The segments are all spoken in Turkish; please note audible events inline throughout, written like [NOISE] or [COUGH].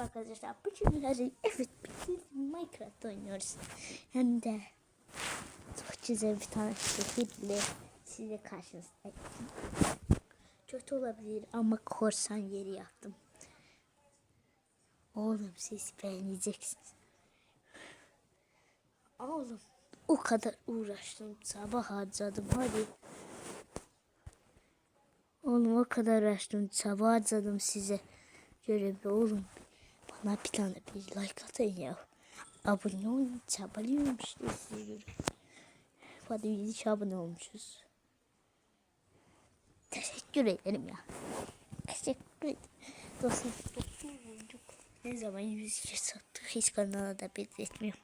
arkadaşlar. Bugün evet biz Minecraft oynuyoruz. Hem de çok güzel bir tane şehirle size karşınızdayım. Kötü olabilir ama korsan yeri yaptım. Oğlum siz beğeneceksiniz. Oğlum o kadar uğraştım sabah harcadım hadi. Oğlum o kadar uğraştım sabah harcadım size görevi oğlum. Bana bir tane bir like atın ya. Abone olun çabalıyorum işte size göre. Hadi biz abone olmuşuz. Teşekkür ederim ya. Teşekkür ederim. Dostum. Ne zaman yüz kişi sattık hiç kanala da belirtmiyorum.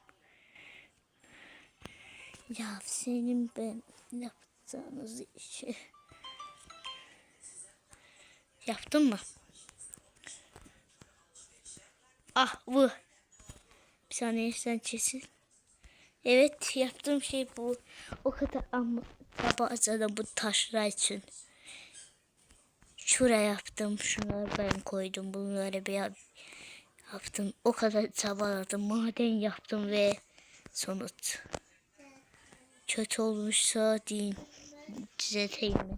Ya senin ben yaptığınız işi yaptın mı? Ah bu. Bir saniye sen kesin. Evet yaptığım şey bu. O kadar ama bazen bu taşlar için. Şuraya yaptım. Şunları ben koydum. Bunları bir yap- yaptım. O kadar çabaladım. Maden yaptım ve sonuç. Kötü olmuşsa diyeyim. Düzelteyim mi?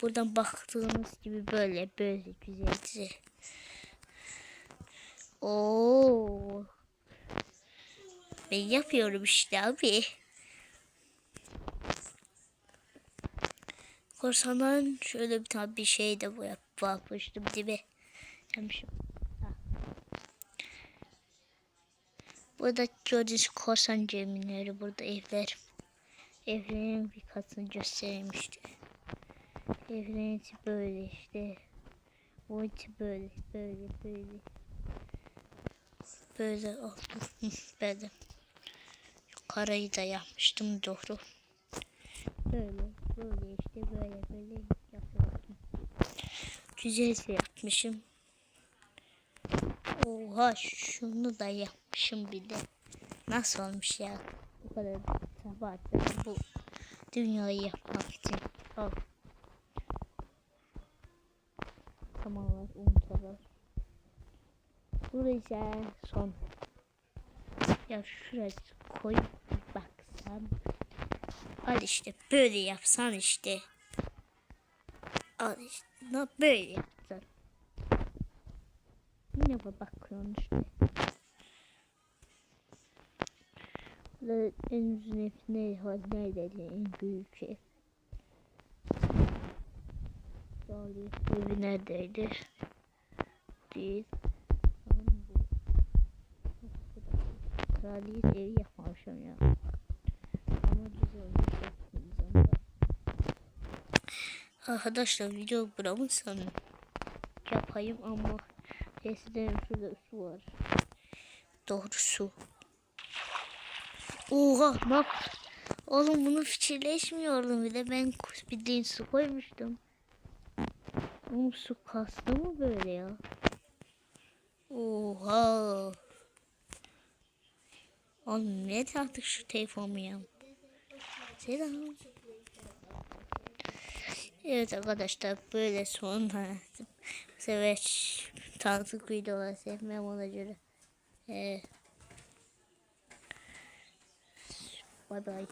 Buradan baktığımız gibi böyle böyle güzel güzel. Oo. Ben yapıyorum işte abi. Korsandan şöyle bir tane bir şey de bu yap yapmıştım. Yapmışım. Ha. Burada gördüğünüz korsan gemileri burada evler. Evlerin bir katını göstereyim Evlerin içi böyle işte. O içi böyle böyle böyle. Böyle oldu. [LAUGHS] Böyle. Karayı da yapmıştım doğru. Böyle böyle işte böyle böyle yapıyordum. Güzel şey yapmışım. Oha şunu da yapmışım bir de. Nasıl olmuş ya? Bu kadar sabah bu dünyayı yapmak için. Al. Tamamlar unutalım. Buraya son. Ya şuraya koy baksan. Al işte böyle yapsan işte. Al işte ne böyle yapsan. Yine bak bakıyorsun işte. En uzun ev ne neredeydi en büyük ev. Kraliyet evi neredeydi? Değil. Kraliyet evi yapmamışım ya. Ama güzel olmuş. Arkadaşlar video buramı sanırım. Yapayım ama eskiden şurada su var. Doğru su. Oha yap? Oğlum bunu fikirleşmiyordum bir de ben bildiğin su koymuştum. Oğlum su kastı mı böyle ya? Oha. Oğlum ne artık şu telefonumu ya? Selam. Evet arkadaşlar böyle sonra bu [LAUGHS] sefer tanıtık videolar sevmem ona göre. Ee, bye bye.